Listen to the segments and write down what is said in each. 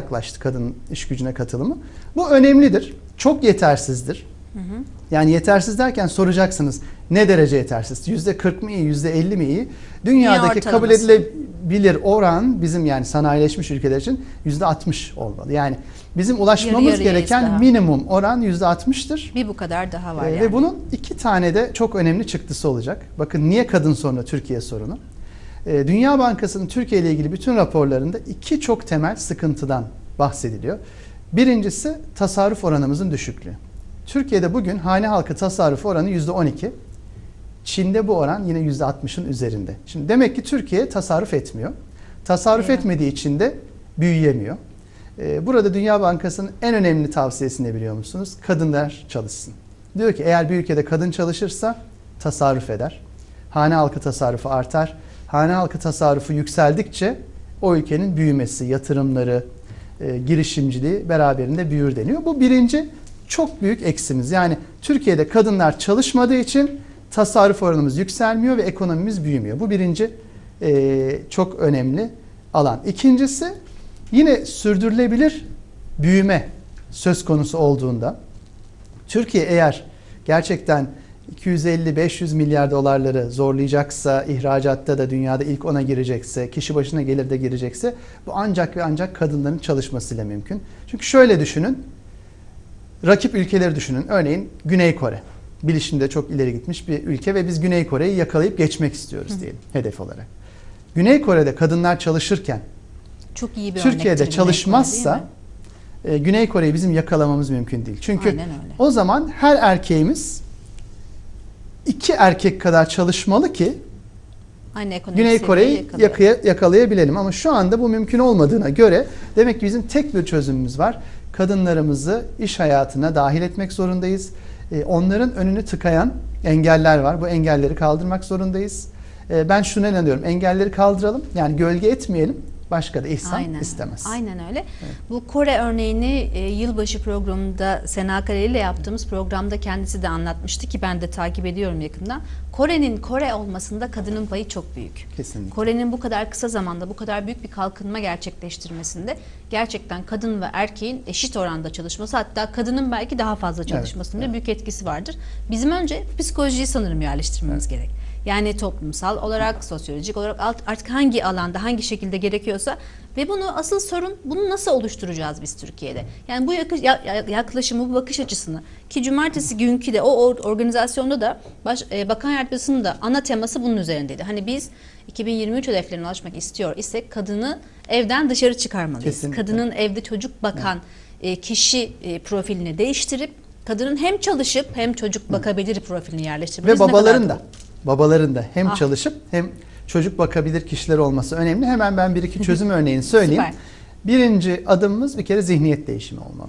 yaklaştı kadın iş gücüne katılımı. Bu önemlidir. Çok yetersizdir. Yani yetersiz derken soracaksınız ne derece yetersiz? Yüzde 40 mı iyi, yüzde 50 mi iyi? Dünyadaki Dünya kabul edilebilir oran bizim yani sanayileşmiş ülkeler için yüzde 60 olmalı. Yani bizim ulaşmamız Yarı gereken daha. minimum oran yüzde 60'tır. Bir bu kadar daha var Ee, yani. Ve bunun iki tane de çok önemli çıktısı olacak. Bakın niye kadın sorunu Türkiye sorunu? Ee, Dünya Bankası'nın Türkiye ile ilgili bütün raporlarında iki çok temel sıkıntıdan bahsediliyor. Birincisi tasarruf oranımızın düşüklüğü. Türkiye'de bugün hane halkı tasarruf oranı %12. Çin'de bu oran yine %60'ın üzerinde. Şimdi demek ki Türkiye tasarruf etmiyor. Tasarruf Eyvah. etmediği için de büyüyemiyor. Ee, Burada Dünya Bankası'nın en önemli tavsiyesi ne biliyor musunuz? Kadınlar çalışsın. Diyor ki eğer bir ülkede kadın çalışırsa tasarruf eder. Hane halkı tasarrufu artar. Hane halkı tasarrufu yükseldikçe o ülkenin büyümesi, yatırımları, e, girişimciliği beraberinde büyür deniyor. Bu birinci çok büyük eksimiz. Yani Türkiye'de kadınlar çalışmadığı için tasarruf oranımız yükselmiyor ve ekonomimiz büyümüyor. Bu birinci e, çok önemli alan. İkincisi yine sürdürülebilir büyüme söz konusu olduğunda Türkiye eğer gerçekten 250-500 milyar dolarları zorlayacaksa, ihracatta da dünyada ilk ona girecekse, kişi başına gelir de girecekse bu ancak ve ancak kadınların çalışmasıyla mümkün. Çünkü şöyle düşünün, rakip ülkeleri düşünün. Örneğin Güney Kore. Bilişimde çok ileri gitmiş bir ülke ve biz Güney Kore'yi yakalayıp geçmek istiyoruz diyelim hedef olarak. Güney Kore'de kadınlar çalışırken Çok iyi bir Türkiye'de Güney Kore, çalışmazsa değil mi? e, Güney Kore'yi bizim yakalamamız mümkün değil. Çünkü o zaman her erkeğimiz iki erkek kadar çalışmalı ki ekonomik Güney Kore'yi yakaya, yakalayabilelim. Ama şu anda bu mümkün olmadığına göre demek ki bizim tek bir çözümümüz var. Kadınlarımızı iş hayatına dahil etmek zorundayız. E, onların önünü tıkayan engeller var. Bu engelleri kaldırmak zorundayız. E, ben şuna inanıyorum. Engelleri kaldıralım. Yani gölge etmeyelim. Başka da ihsan Aynen. istemez. Aynen öyle. Bu Kore örneğini e, yılbaşı programında Sena Kare ile yaptığımız programda kendisi de anlatmıştı ki ben de takip ediyorum yakından. Kore'nin Kore olmasında kadının payı çok büyük. Kesinlikle. Kore'nin bu kadar kısa zamanda bu kadar büyük bir kalkınma gerçekleştirmesinde gerçekten kadın ve erkeğin eşit oranda çalışması hatta kadının belki daha fazla çalışmasında evet. büyük etkisi vardır. Bizim önce psikolojiyi sanırım yerleştirmemiz gerek. Yani toplumsal olarak, sosyolojik olarak artık hangi alanda, hangi şekilde gerekiyorsa ve bunu asıl sorun bunu nasıl oluşturacağız biz Türkiye'de? Yani bu yaklaşımı, bu bakış açısını ki cumartesi günkü de o or- organizasyonda da baş, e, bakan yardımcısının da ana teması bunun üzerindeydi. Hani biz 2023 hedeflerine ulaşmak istiyor isek kadını evden dışarı çıkarmalıyız. Kesinlikle. Kadının evde çocuk bakan e, kişi e, profilini değiştirip kadının hem çalışıp hem çocuk bakabilir profilini Ve yerleştirmeliyiz. Ne babaların da babaların da hem Ah. çalışıp hem çocuk bakabilir kişiler olması önemli. Hemen ben bir iki çözüm örneğini söyleyeyim. Süper. Birinci adımımız bir kere zihniyet değişimi olmalı.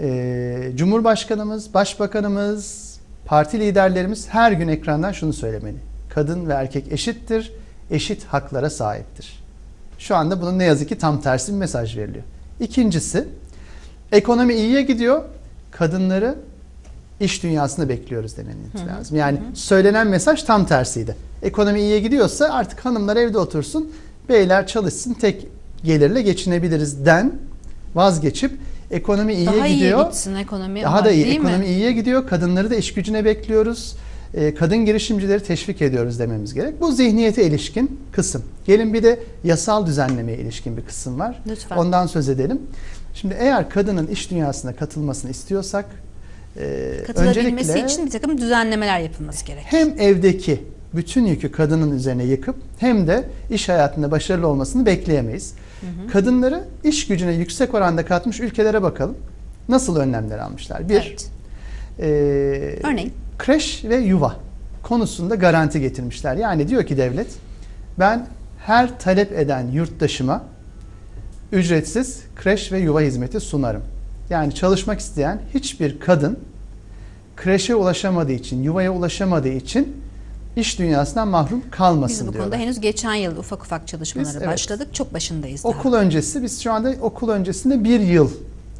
Ee, Cumhurbaşkanımız, Başbakanımız, parti liderlerimiz her gün ekrandan şunu söylemeli. Kadın ve erkek eşittir, eşit haklara sahiptir. Şu anda bunun ne yazık ki tam tersi bir mesaj veriliyor. İkincisi, ekonomi iyiye gidiyor, kadınları iş dünyasında bekliyoruz demeniz lazım. Yani söylenen mesaj tam tersiydi. Ekonomi iyiye gidiyorsa artık hanımlar evde otursun, beyler çalışsın, tek gelirle geçinebiliriz den vazgeçip ekonomi iyiye daha gidiyor. iyi gitsin ekonomi. Daha ama da iyi. değil mi? Ekonomi iyiye gidiyor. Kadınları da iş gücüne bekliyoruz. Ee, Kadın girişimcileri teşvik ediyoruz dememiz gerek. Bu zihniyete ilişkin kısım. Gelin bir de yasal düzenlemeye ilişkin bir kısım var. Lütfen. Ondan söz edelim. Şimdi eğer kadının iş dünyasına katılmasını istiyorsak e, Katılabilmesi öncelikle için bir takım düzenlemeler yapılması gerek. hem evdeki bütün yükü kadının üzerine yıkıp hem de iş hayatında başarılı olmasını bekleyemeyiz. Kadınları iş gücüne yüksek oranda katmış ülkelere bakalım. Nasıl önlemler almışlar? Bir, Evet. e, Örneğin? kreş ve yuva konusunda garanti getirmişler. Yani diyor ki devlet ben her talep eden yurttaşıma ücretsiz kreş ve yuva hizmeti sunarım. Yani çalışmak isteyen hiçbir kadın kreşe ulaşamadığı için, yuvaya ulaşamadığı için iş dünyasından mahrum kalmasın Biz bu diyorlar. konuda henüz geçen yıl ufak ufak çalışmaları Biz, evet. başladık. Çok başındayız daha. Okul öncesi biz şu anda okul öncesinde bir yıl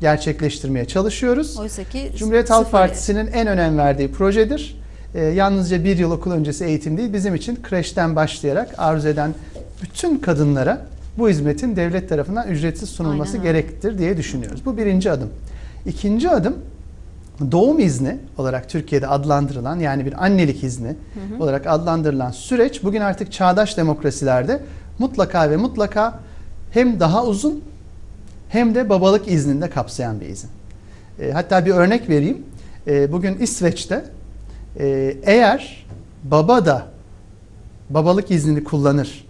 gerçekleştirmeye çalışıyoruz. Oysa ki Cumhuriyet Halk Partisi'nin en önem verdiği projedir. Ee, yalnızca bir yıl okul öncesi eğitim değil, bizim için kreşten başlayarak arzu eden bütün kadınlara bu hizmetin devlet tarafından ücretsiz sunulması Aynen gerektir diye düşünüyoruz. Bu birinci adım. İkinci adım doğum izni olarak Türkiye'de adlandırılan yani bir annelik izni olarak adlandırılan süreç bugün artık çağdaş demokrasilerde mutlaka ve mutlaka hem daha uzun hem de babalık izninde kapsayan bir izin. E, hatta bir örnek vereyim. E, bugün İsveç'te e, eğer baba da babalık iznini kullanır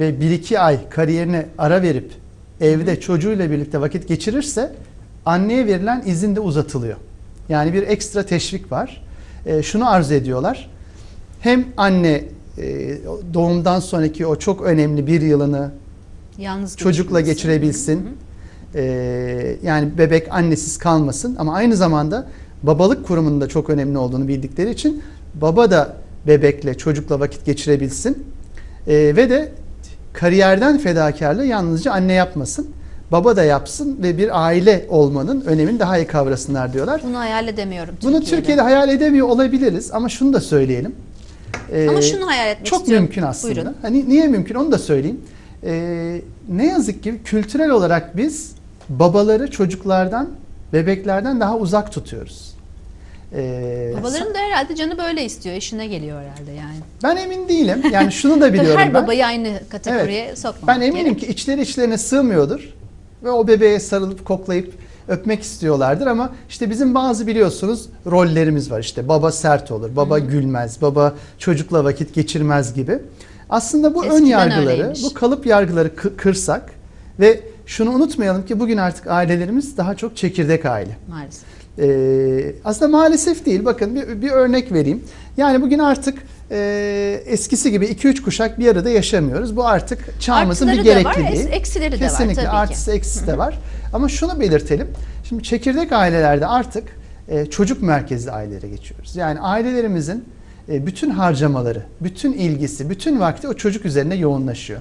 ve 1-2 ay kariyerine ara verip evde çocuğuyla birlikte vakit geçirirse anneye verilen izin de uzatılıyor. Yani bir ekstra teşvik var. E, şunu arzu ediyorlar. Hem anne e, doğumdan sonraki o çok önemli bir yılını Yalnız çocukla geçirebilsin. Ee, yani bebek annesiz kalmasın ama aynı zamanda babalık kurumunda çok önemli olduğunu bildikleri için baba da bebekle çocukla vakit geçirebilsin Ee, ve de kariyerden fedakarlığı yalnızca anne yapmasın baba da yapsın ve bir aile olmanın önemini daha iyi kavrasınlar diyorlar. Bunu hayal edemiyorum Bunu Türkiye'de. Türkiye'de hayal edemiyor olabiliriz ama şunu da söyleyelim. Ee, Ama şunu hayal etmek çok istiyorum. mümkün aslında. Buyurun. Hani niye mümkün onu da söyleyeyim. Ee, ne yazık ki kültürel olarak biz babaları çocuklardan, bebeklerden daha uzak tutuyoruz. Ee, Babaların da herhalde canı böyle istiyor. işine geliyor herhalde yani. ben emin değilim. Yani şunu da biliyorum her ben. babayı aynı kategoriye sokmamak Ben eminim gerek. ki içleri içlerine sığmıyordur ve o bebeğe sarılıp koklayıp öpmek istiyorlardır ama işte bizim bazı biliyorsunuz rollerimiz var işte baba sert olur, baba gülmez, baba çocukla vakit geçirmez gibi. Aslında bu ön Eskiden yargıları, öyleymiş. bu kalıp yargıları kı- kırsak ve şunu unutmayalım ki bugün artık ailelerimiz daha çok çekirdek aile. maalesef. Ee, aslında maalesef değil. Bakın bir, bir örnek vereyim. Yani bugün artık e, eskisi gibi 2-3 kuşak bir arada yaşamıyoruz. Bu artık çağımızın bir Artıları da var, gerekliliği. es- eksileri de var Kesinlikle tabii artısı eksisi de var. Ama şunu belirtelim. Şimdi çekirdek ailelerde artık e, çocuk merkezli ailelere geçiyoruz. Yani ailelerimizin e, bütün harcamaları, bütün ilgisi, bütün vakti o çocuk üzerine yoğunlaşıyor.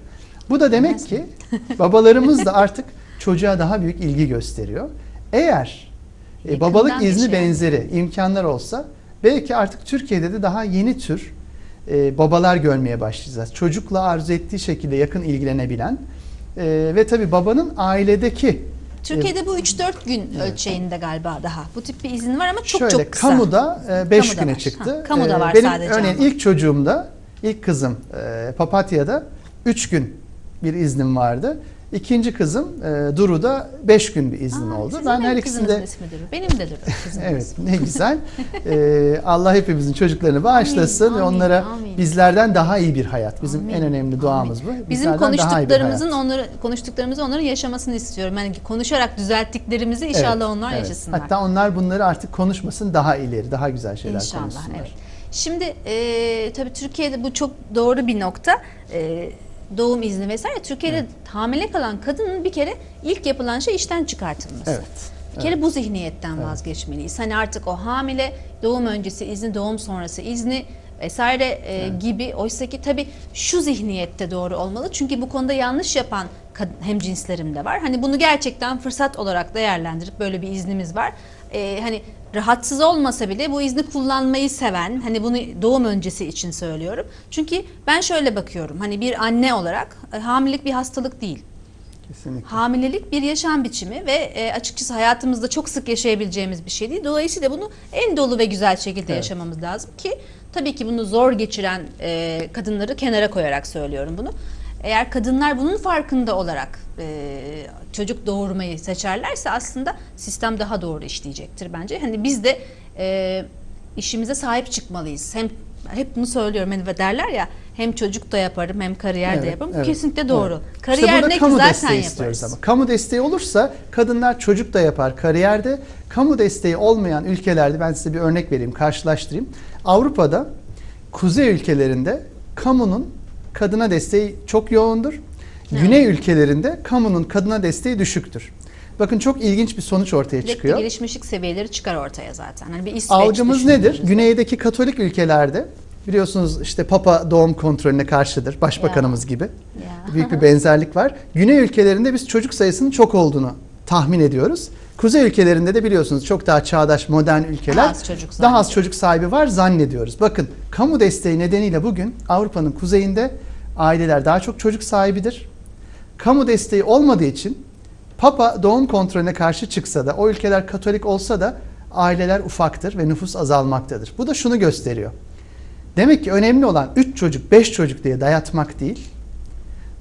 Bu da demek ki babalarımız da artık çocuğa daha büyük ilgi gösteriyor. Eğer e, babalık izni şey. benzeri imkanlar olsa belki artık Türkiye'de de daha yeni tür e, babalar görmeye başlayacağız. Çocukla arzu ettiği şekilde yakın ilgilenebilen e, ve tabii babanın ailedeki Türkiye'de bu 3-4 gün ölçeğinde galiba daha. Bu tip bir izin var ama çok şöyle çok kısa. kamuda 5 Kamuda güne var. çıktı. Ha, kamuda E, var benim sadece örneğin ama. ilk çocuğumda, ilk kızım e, Papatya'da 3 gün bir iznim vardı. İkinci kızım e, Duru'da 5 gün bir iznim Aa, oldu. Ben her ikisinde ismidir. Benim de kızım. Evet ne güzel. Ee, Allah hepimizin çocuklarını bağışlasın Amin, ve amin, onlara amin. bizlerden daha iyi bir hayat. Bizim Amin, en önemli duamız bu. Bizim konuştuklarımızın onları konuştuklarımızı onların yaşamasını istiyorum. Yani konuşarak düzelttiklerimizi inşallah Evet, onlar evet. yaşasınlar. Hatta onlar bunları artık konuşmasın daha ileri, daha güzel şeyler İnşallah konuşsunlar. evet. Şimdi e, tabii Türkiye'de bu çok doğru bir nokta. E, doğum izni vesaire. Türkiye'de hamile kalan kadının bir kere ilk yapılan şey işten çıkartılması. Evet. Bir kere bu zihniyetten vazgeçmeliyiz. Hani artık o hamile doğum öncesi izni, doğum sonrası izni vesaire e, gibi oysa ki tabii şu zihniyette doğru olmalı. Çünkü bu konuda yanlış yapan hem cinslerim de var. Hani bunu gerçekten fırsat olarak değerlendirip böyle bir iznimiz var. E, hani rahatsız olmasa bile bu izni kullanmayı seven, hani bunu doğum öncesi için söylüyorum. Çünkü ben şöyle bakıyorum. Hani bir anne olarak e, hamilelik bir hastalık değil. Kesinlikle. Hamilelik bir yaşam biçimi ve e, açıkçası hayatımızda çok sık yaşayabileceğimiz bir şey değil. Dolayısıyla bunu en dolu ve güzel şekilde Evet. yaşamamız lazım ki tabii ki bunu zor geçiren e, kadınları kenara koyarak söylüyorum bunu. Eğer kadınlar bunun farkında olarak e, çocuk doğurmayı seçerlerse aslında sistem daha doğru işleyecektir bence. Hani biz de e, işimize sahip çıkmalıyız. Hem hep bunu söylüyorum hani derler ya hem çocuk da yaparım hem kariyer de Evet, yaparım. Bu evet, kesinlikle doğru. evet. İşte Kariyer burada ne kamu güzel desteği sen istiyoruz yaparız. ama. Kamu desteği olursa kadınlar çocuk da yapar kariyerde. Kamu desteği olmayan ülkelerde ben size bir örnek vereyim, karşılaştırayım. Avrupa'da kuzey ülkelerinde kamunun kadına desteği çok yoğundur. Güney ülkelerinde kamunun kadına desteği düşüktür. Bakın çok ilginç bir sonuç ortaya Direkt bir çıkıyor. gelişmişlik seviyeleri çıkar ortaya zaten. Hani bir İsveç Algımız nedir? Güneydeki Katolik ülkelerde biliyorsunuz işte Papa doğum kontrolüne karşıdır. Başbakanımız gibi. Ya. Büyük bir benzerlik var. Güney ülkelerinde biz çocuk sayısının çok olduğunu tahmin ediyoruz. Kuzey ülkelerinde de biliyorsunuz çok daha çağdaş modern ülkeler Daha az çocuk daha az çocuk sahibi var zannediyoruz. Bakın kamu desteği nedeniyle bugün Avrupa'nın kuzeyinde aileler daha çok çocuk sahibidir. kamu desteği olmadığı için Papa doğum kontrolüne karşı çıksa da o ülkeler Katolik olsa da aileler ufaktır ve nüfus azalmaktadır. Bu da şunu gösteriyor. Demek ki önemli olan 3 çocuk 5 çocuk diye dayatmak değil.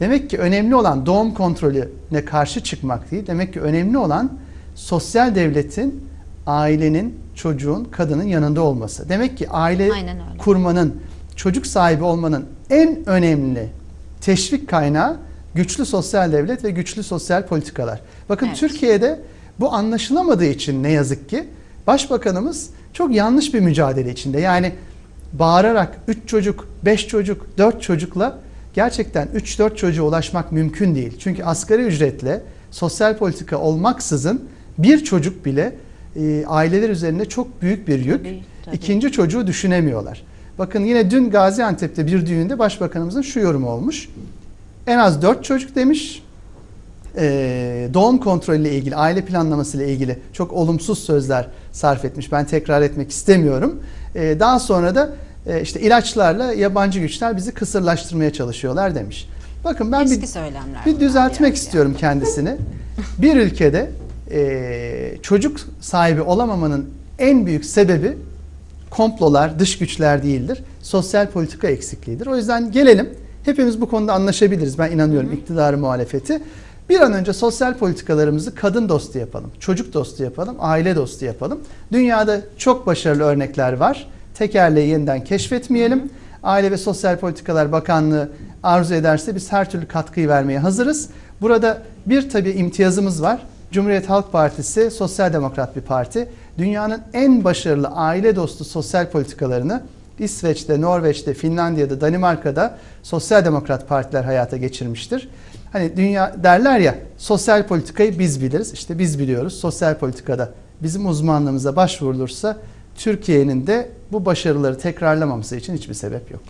Demek ki önemli olan doğum kontrolüne karşı çıkmak değil. Demek ki önemli olan sosyal devletin ailenin, çocuğun, kadının yanında olması. Demek ki aile kurmanın, çocuk sahibi olmanın en önemli teşvik kaynağı güçlü sosyal devlet ve güçlü sosyal politikalar. Bakın Evet. Türkiye'de bu anlaşılamadığı için ne yazık ki başbakanımız çok yanlış bir mücadele içinde. Yani bağırarak 3 çocuk, 5 çocuk, 4 çocukla gerçekten 3-4 çocuğa ulaşmak mümkün değil. Çünkü asgari ücretle sosyal politika olmaksızın bir çocuk bile e, aileler üzerinde çok büyük bir yük. Tabii, tabii. İkinci çocuğu düşünemiyorlar. Bakın yine dün Gaziantep'te bir düğünde başbakanımızın şu yorumu olmuş. En az 4 çocuk demiş. Ee, doğum kontrolüyle ilgili, aile planlaması ile ilgili çok olumsuz sözler sarf etmiş. Ben tekrar etmek istemiyorum. Ee, daha sonra da e, işte ilaçlarla yabancı güçler bizi kısırlaştırmaya çalışıyorlar demiş. Bakın ben Eski bir, bir düzeltmek istiyorum kendisini. Bir ülkede e, çocuk sahibi olamamanın en büyük sebebi komplolar, dış güçler değildir. Sosyal politika eksikliğidir. O yüzden gelelim. Hepimiz bu konuda anlaşabiliriz. Ben inanıyorum iktidarı muhalefeti. Bir an önce sosyal politikalarımızı kadın dostu yapalım, çocuk dostu yapalım, aile dostu yapalım. Dünyada çok başarılı örnekler var. Tekerleği yeniden keşfetmeyelim. Aile ve Sosyal Politikalar Bakanlığı arzu ederse biz her türlü katkıyı vermeye hazırız. Burada bir tabii imtiyazımız var. Cumhuriyet Halk Partisi sosyal demokrat bir parti. Dünyanın en başarılı aile dostu sosyal politikalarını İsveç'te, Norveç'te, Finlandiya'da, Danimarka'da sosyal demokrat partiler hayata geçirmiştir. Hani dünya derler ya sosyal politikayı biz biliriz. İşte biz biliyoruz. Sosyal politikada bizim uzmanlığımıza başvurulursa Türkiye'nin de bu başarıları tekrarlamaması için hiçbir sebep yok.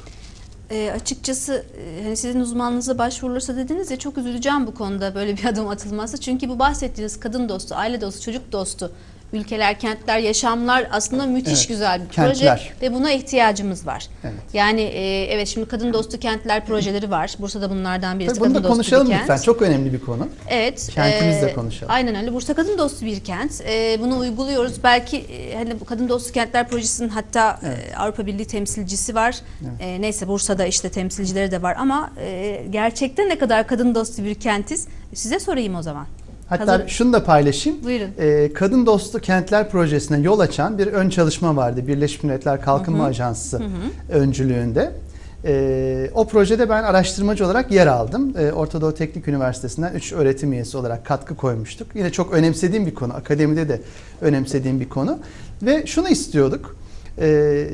E, açıkçası e, hani sizin uzmanlığınıza başvurulursa dediniz ya çok üzüleceğim bu konuda böyle bir adım atılması. Çünkü bu bahsettiğiniz kadın dostu, aile dostu, çocuk dostu ülkeler, kentler, yaşamlar aslında müthiş Evet, güzel bir kentler. proje ve buna ihtiyacımız var. Evet. Yani e, evet şimdi kadın dostu kentler projeleri var. Bursa'da bunlardan birisi Tabii bunu kadın da dostu konuşalım bir kent. lütfen. Çok önemli bir konu. Evet. Kentimizde e, konuşalım. Aynen öyle. Bursa kadın dostu bir kent. E, bunu uyguluyoruz. Belki e, hani bu kadın dostu kentler projesinin hatta e, Avrupa Birliği temsilcisi var. E, neyse Bursa'da işte temsilcileri de var ama e, gerçekten ne kadar kadın dostu bir kentiz? Size sorayım o zaman. Hatta Hazır- şunu da paylaşayım. Buyurun. Ee, Kadın Dostu Kentler Projesi'ne yol açan bir ön çalışma vardı. Birleşmiş Milletler Kalkınma Ajansı öncülüğünde. Ee, o projede ben araştırmacı olarak yer aldım. Ee, Orta Doğu Teknik Üniversitesi'nden 3 öğretim üyesi olarak katkı koymuştuk. Yine çok önemsediğim bir konu. Akademide de önemsediğim bir konu. Ve şunu istiyorduk. Ee,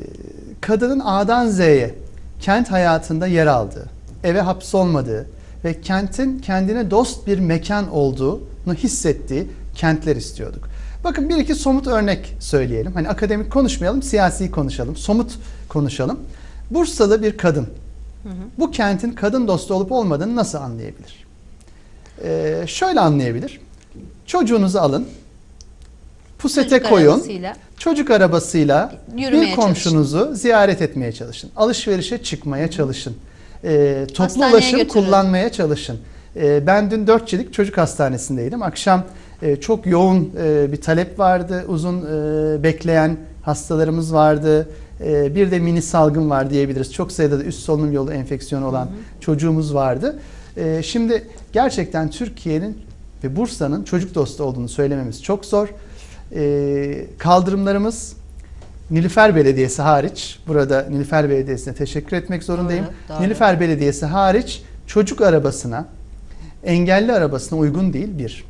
kadının A'dan Z'ye kent hayatında yer aldığı, eve hapsolmadığı ve kentin kendine dost bir mekan olduğunu hissettiği kentler istiyorduk. Bakın bir iki somut örnek söyleyelim. Hani akademik konuşmayalım, siyasi konuşalım, somut konuşalım. Bursalı bir kadın bu kentin kadın dostu olup olmadığını nasıl anlayabilir? Ee, şöyle anlayabilir. Çocuğunuzu alın, pusete Çocuk koyun, arabasıyla. çocuk arabasıyla bir komşunuzu ziyaret etmeye çalışın. Alışverişe çıkmaya çalışın. Ee, toplu Hastaneye ulaşım götürün. kullanmaya çalışın. Ee, ben dün Dörtçelik Çocuk Hastanesi'ndeydim. Akşam e, çok yoğun e, bir talep vardı. Uzun e, bekleyen hastalarımız vardı. E, bir de mini salgın var diyebiliriz. Çok sayıda da üst solunum yolu enfeksiyonu olan çocuğumuz vardı. E, şimdi gerçekten Türkiye'nin ve Bursa'nın çocuk dostu olduğunu söylememiz çok zor. E, kaldırımlarımız Nilüfer Belediyesi hariç, burada Nilüfer Belediyesi'ne teşekkür etmek zorundayım. Doğru, doğru. Nilüfer Belediyesi hariç çocuk arabasına, engelli arabasına uygun değil bir.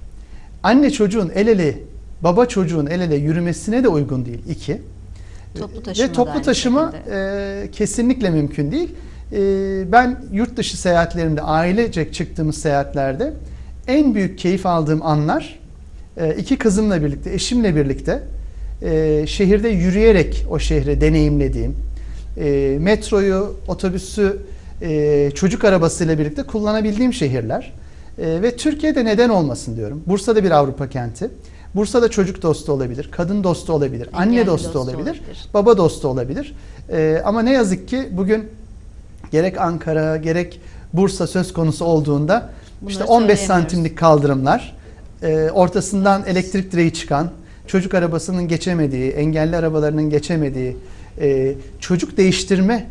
Anne çocuğun el ele, baba çocuğun el ele yürümesine de uygun değil iki. Toplu taşıma Ve toplu taşıma e, kesinlikle mümkün değil. E, ben yurt dışı seyahatlerimde, ailecek çıktığımız seyahatlerde en büyük keyif aldığım anlar e, iki kızımla birlikte, eşimle birlikte e, şehirde yürüyerek o şehri deneyimlediğim, e, metroyu, otobüsü, e, çocuk arabasıyla birlikte kullanabildiğim şehirler. E, ve Türkiye'de neden olmasın diyorum. Bursa'da bir Avrupa kenti. Bursa'da çocuk dostu olabilir, kadın dostu olabilir, anne Engelli dostu, dostu olabilir, olabilir. baba dostu olabilir. E, ama ne yazık ki bugün gerek Ankara gerek Bursa söz konusu olduğunda Bunları işte 15 söyleyemiyoruz. santimlik kaldırımlar, e, ortasından elektrik direği çıkan, çocuk arabasının geçemediği, engelli arabalarının geçemediği, e, çocuk değiştirme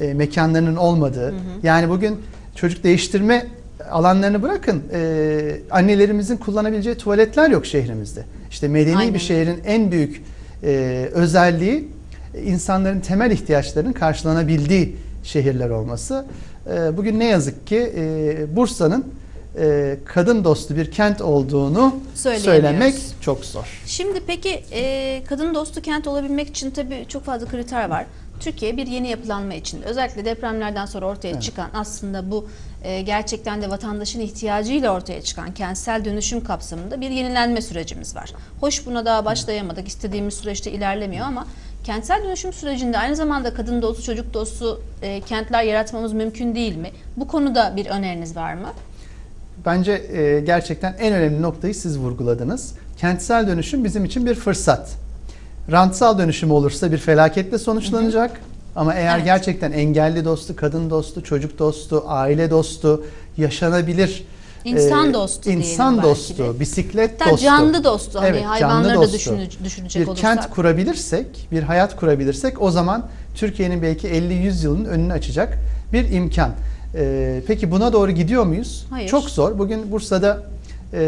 e, mekanlarının olmadığı. Yani bugün çocuk değiştirme alanlarını bırakın. e, annelerimizin kullanabileceği tuvaletler yok şehrimizde. İşte medeni Aynen bir şehrin en büyük e, özelliği e, insanların temel ihtiyaçlarının karşılanabildiği şehirler olması. E, bugün ne yazık ki e, Bursa'nın e, kadın dostu bir kent olduğunu söylemek çok zor. Şimdi peki e, kadın dostu kent olabilmek için tabii çok fazla kriter var. Türkiye bir yeni yapılanma için özellikle depremlerden sonra ortaya Evet. çıkan aslında bu e, gerçekten de vatandaşın ihtiyacıyla ortaya çıkan kentsel dönüşüm kapsamında bir yenilenme sürecimiz var. Hoş buna daha başlayamadık. istediğimiz süreçte ilerlemiyor ama kentsel dönüşüm sürecinde aynı zamanda kadın dostu, çocuk dostu e, kentler yaratmamız mümkün değil mi? Bu konuda bir öneriniz var mı? Bence e, gerçekten en önemli noktayı siz vurguladınız. Kentsel dönüşüm bizim için bir fırsat. Rantsal dönüşüm olursa bir felaketle sonuçlanacak. Ama eğer Evet. gerçekten engelli dostu, kadın dostu, çocuk dostu, aile dostu, yaşanabilir İnsan e, dostu insan dostu, de. bisiklet Hatta dostu. canlı dostu hani Evet, hayvanları da dostu. düşünü- düşünecek bir olursak. kent kurabilirsek, bir hayat kurabilirsek o zaman Türkiye'nin belki 50-100 yılın önünü açacak bir imkan. Ee, peki buna doğru gidiyor muyuz? Hayır. Çok zor. Bugün Bursa'da e,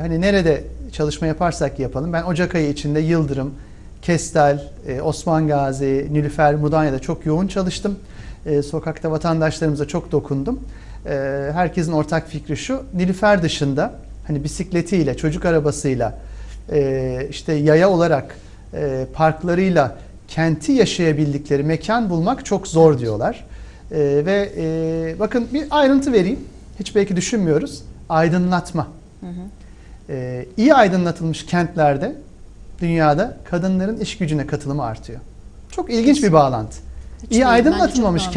hani nerede çalışma yaparsak yapalım. Ben Ocak ayı içinde Yıldırım, Kestel, e, Osman Gazi, Nilüfer, Mudanya'da çok yoğun çalıştım. E, sokakta vatandaşlarımıza çok dokundum. E, herkesin ortak fikri şu. Nilüfer dışında hani bisikletiyle, çocuk arabasıyla, işte yaya olarak parklarıyla kenti yaşayabildikleri mekan bulmak çok zor diyorlar. Ve bakın bir ayrıntı vereyim. Hiç belki düşünmüyoruz. Aydınlatma. Hı hı. İyi aydınlatılmış kentlerde dünyada kadınların iş gücüne katılımı artıyor. Çok ilginç bir bağlantı. Hiç İyi aydınlatılmamış kent